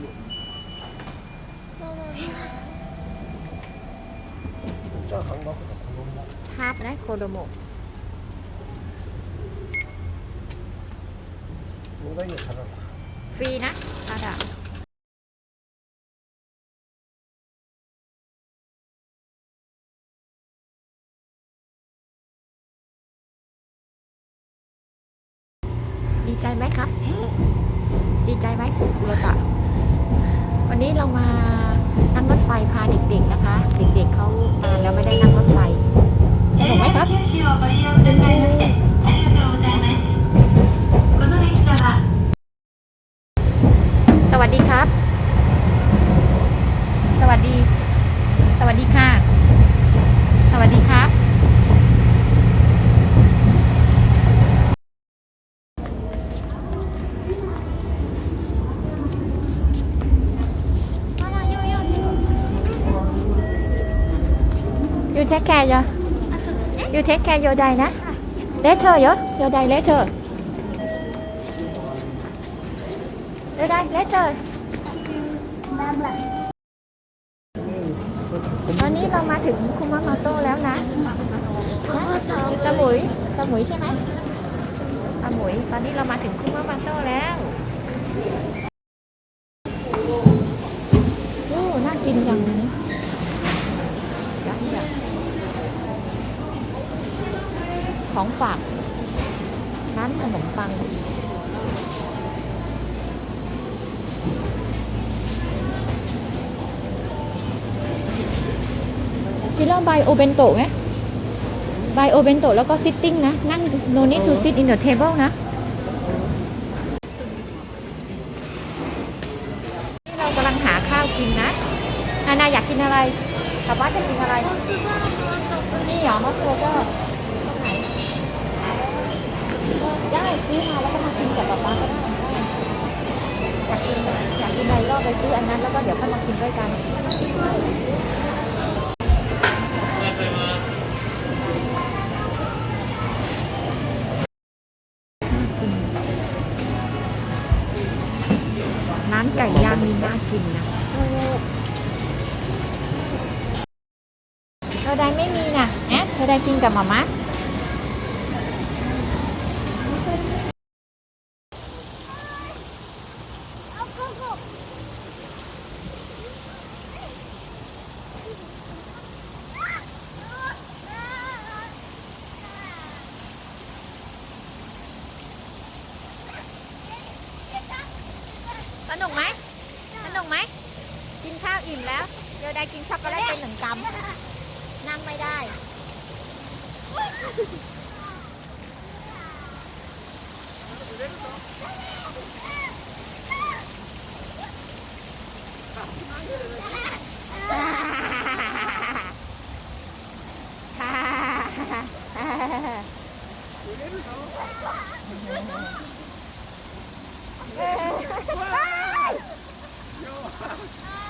じゃあ半額ภาพนะโคโดโมฟรีนะอาดาดีใจไหมครับ ดีใจไหมอุรตะ นี้เรามานั่งรถไฟพาเด็กๆนะคะ เด็กๆเขานานแล้วไม่ได้นั่งรถไฟสนุกไหมครับสวัสดีครับ สวัสดี สวัสดีค่ะ 택해요. You take your day, na? Later, yo. Your day later. Your day later. ตอนนี้เรามาถึงคุมาโมโตแล้วนะสมุยสมุยใช่ไหมสมุย ตอนนี้เรามาถึงคุมาโมโตแล้ว โอเบนโตะไหมไบโอเบนโตะแล้วก็ซิตติ้งนะ นั่ง no need to sit in the table นะ นี่เรากำลังหาข้าวกินนะ นานาอยากกินอะไรป๊าป๊าจะกินอะไร นี่เหรอฮอสโซก็ไหนได้ซื้อมาแล้วก็มากินกับป๊าป๊าก็ได้อยากกินอยากกินอะไรก็ไปซื้ออันนั้นแล้วก็เดี๋ยวค่อยมากินด้วยกัน ร้านไก่ย่างนี่น่ากินนะเราได้ไม่มีนะแอะเราได้กินกับมาม่า สนุกไหมสนุกไหม กินข้าวอิ่มแล้ว เดี๋ยวได้กินช็อกโกแลตเป็นหนึ่งกำนั่งไม่ได้아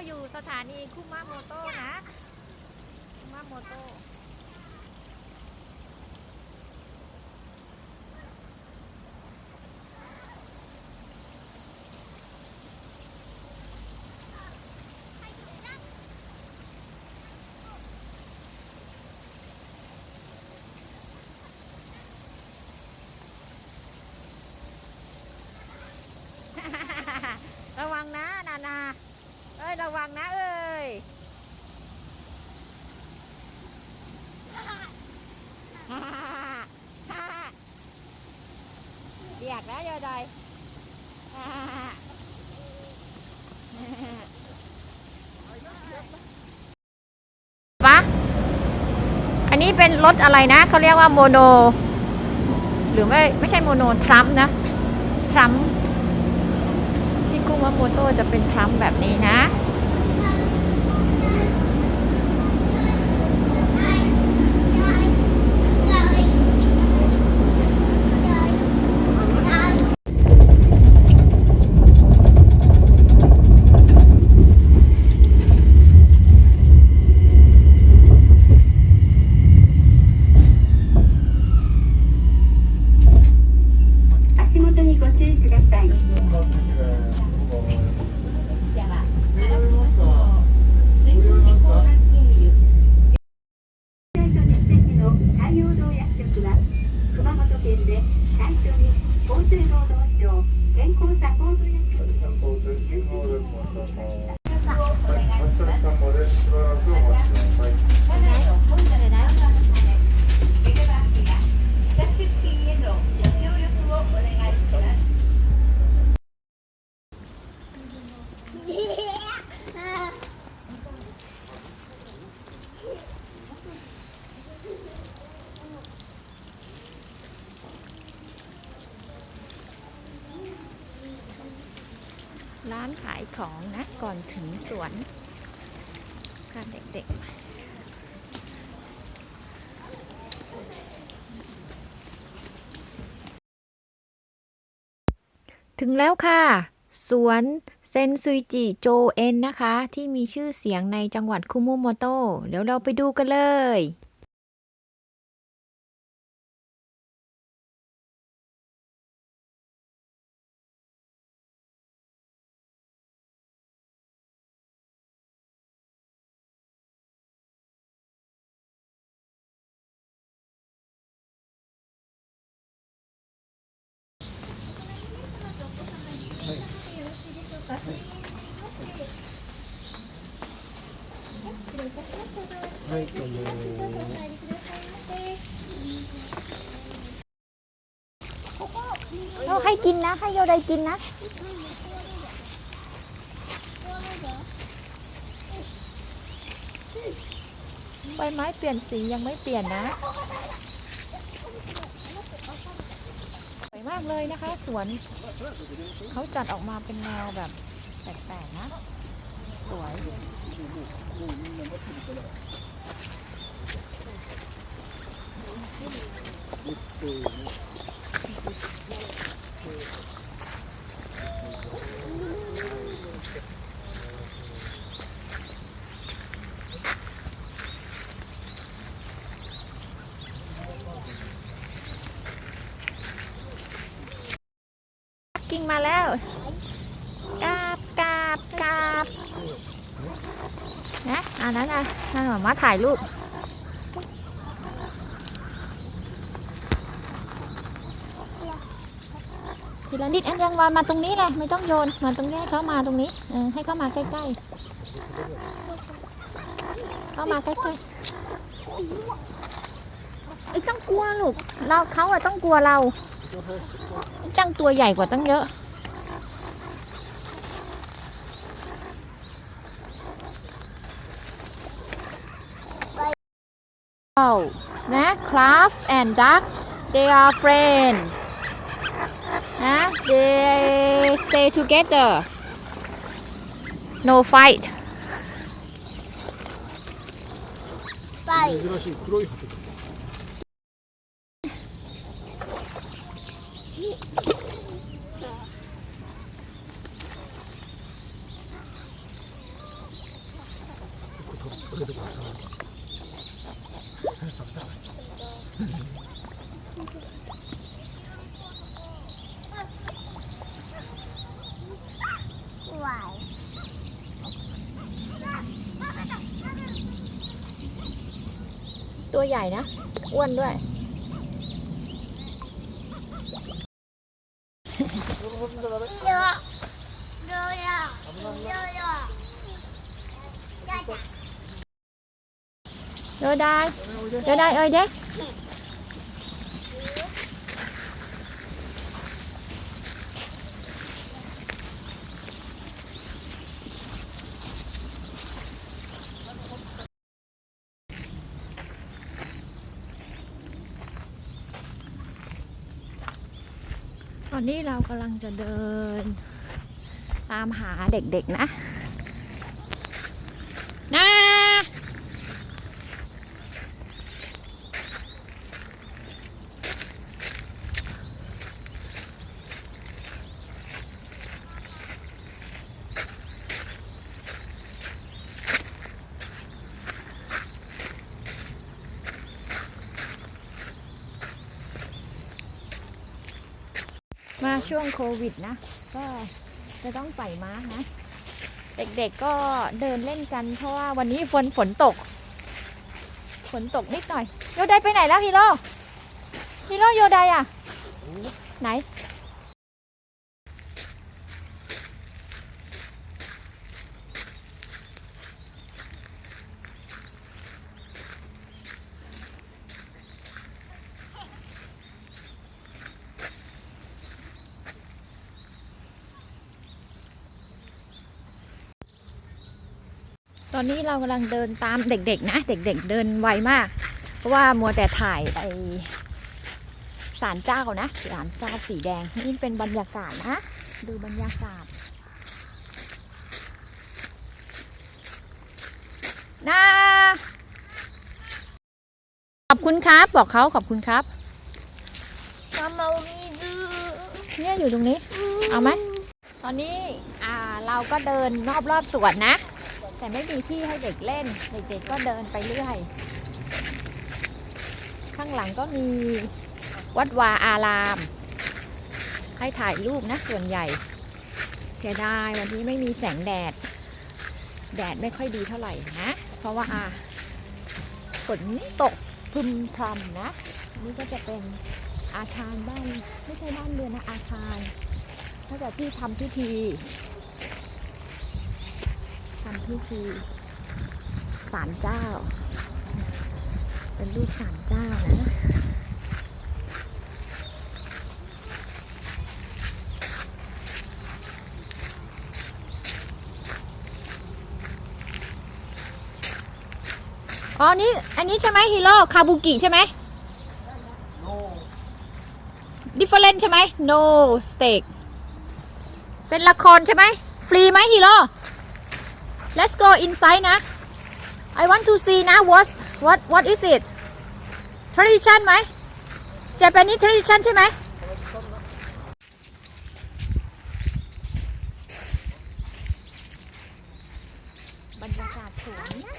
อนนี้เราอยู่สถานีคุมาโมโตะนะ ระวังนะเอ้ยเรียกแล้วยอดอยปะอันนี้เป็นรถอะไรนะเขาเรียกว่าโมโน หรือไม่ไม่ใช่โมโนทรัมป์นะ ทรัมป์ที่กุ้งว่าโมโตจะเป็นทรัมป์แบบนี้นะ ร้านขายของนะก่อนถึงสวนค่ะเด็กๆถึงแล้วค่ะ สวนเซนซุยจิโจเอ็นนะคะ ที่มีชื่อเสียงในจังหวัดคุมุโมโตะเดี๋ยวเราไปดูกันเลยはい、どうも。 เราให้กินนะ ให้โยไดกินนะ ใบไม้เปลี่ยนสียังไม่เปลี่ยนนะ มากเลยนะคะ สวนเขาจัดออกมาเป็นแนวแบบแปลกๆนะ สวย กิ้งมาแล้วกาบกาบกาบนะอันนั้นนะนั่นหมาถ่ายรูปทีละนิดอันยังวานมาตรงนี้เลยไม่ต้องโยนมาตรงนี้ให้เขามาตรงนี้เออให้เขามาใกล้ๆเข้ามาใกล้ๆไอ้ต้องกลัวลูกเราเขาอะต้องกลัวเรา จังตัวใหญ่กว่าตั้งเยอะ ว้าวนะ Craft and Duck they are friends นะ they stay together no fight 珍しい黒いハト。 ตัวใหญ่นะ อ้วนด้วย โดได้โดได้ อ้ยเด้อนนี้เรากำลังจะเดิน ตามหาเด็กๆนะ มาช่วงโควิดนะ ก็จะต้องใส่มาสนะ เด็กๆก็เดินเล่นกัน เพราะว่าวันนี้ฝนฝนตก ฝนตกนิดหน่อย โยไดไปไหนแล้วฮีโร่ฮีโร่โยไดอะ ไหน ต อนนี้เรากำลังเดินตามเด็กๆนะ เด็กๆเดินไวมาก เพราะว่ามัวแต่ถ่ายไอสารเจ้านะสารเจ้าสีแดงนี่เป็นบรรยากาศนะ ดูบรรยากาศนะขอบคุณครับ บอกเขาขอบคุณครับมาวีดูเนี่ยอยู่ตรงนี้ เอาไหมตอนนี้อ่าเราก็เดินรอบๆสวนนะ แต่ไม่มีที่ให้เด็กเล่น เด็กๆก็เดินไปเรื่อย ข้างหลังก็มีวัดวาอาราม ให้ถ่ายรูปนะส่วนใหญ่ เสียดายวันนี้ไม่มีแสงแดด แดดไม่ค่อยดีเท่าไหร่นะ เพราะว่าฝนตกพึมพรำนะ นี่ก็จะเป็นอาคารบ้าน ไม่ใช่บ้านเรือนนะอาคารน่าจะที่ทำพิธี ทำพิธีศาลเจ้า เป็นรูปศาลเจ้านะอ๋อนี่อันนี้ใช่ไหมฮีโร่คาบุกิใช่ไหม different ใช่ไหม no steak เป็นละครใช่ไหม ฟรีไหมฮีโร่ let's go inside นะ I want to see นะ what what what is it tradition ไหม Japanese tradition ใช่ไหม บรรยากาศสวยนะ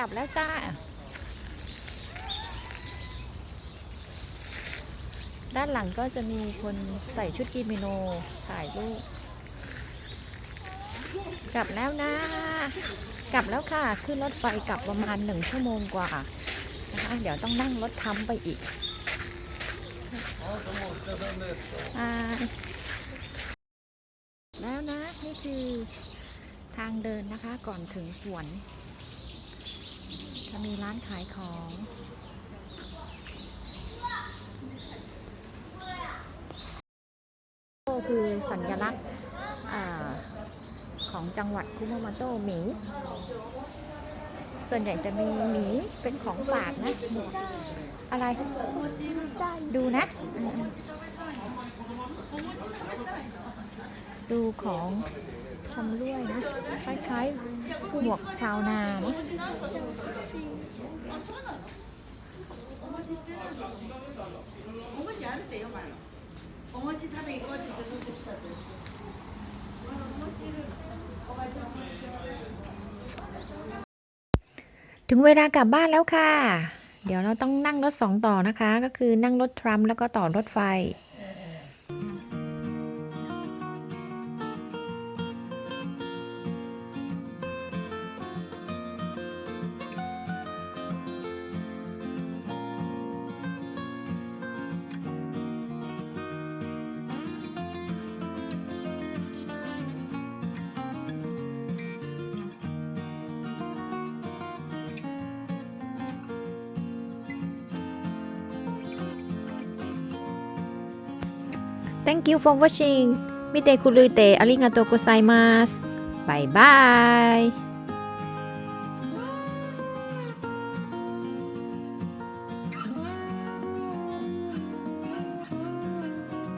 ลับแล้วจ้า ด้านหลังก็จะมีคนใส่ชุดกิโมโนถ่ายรูป กลับแล้วนะ กลับแล้วค่ะ ขึ้นรถไฟกลับประมาณหนึ่งชั่วโมงกว่านะคะ เดี๋ยวต้องนั่งรถทำไปอีกอแล้วนะ นี่คือทางเดินนะคะก่อนถึงสวน จะมีร้านขายของก็คือสัญลักษณ์ของจังหวัดคุมาโมโตะหมี ส่วนใหญ่จะมีหมีเป็นของฝากนะ อะไร ดูนะ ดูของ ชำร่วยนะ คล้ายๆหมวกชาวนานะถึงเวลากลับบ้านแล้วค่ะ เดี๋ยวเราต้องนั่งรถสองต่อนะคะ ก็คือนั่งรถทรัมแล้วก็ต่อรถไฟ Thank you for watching มิเตคุลุยเตอาริงาโตโกไซมัสบายบาย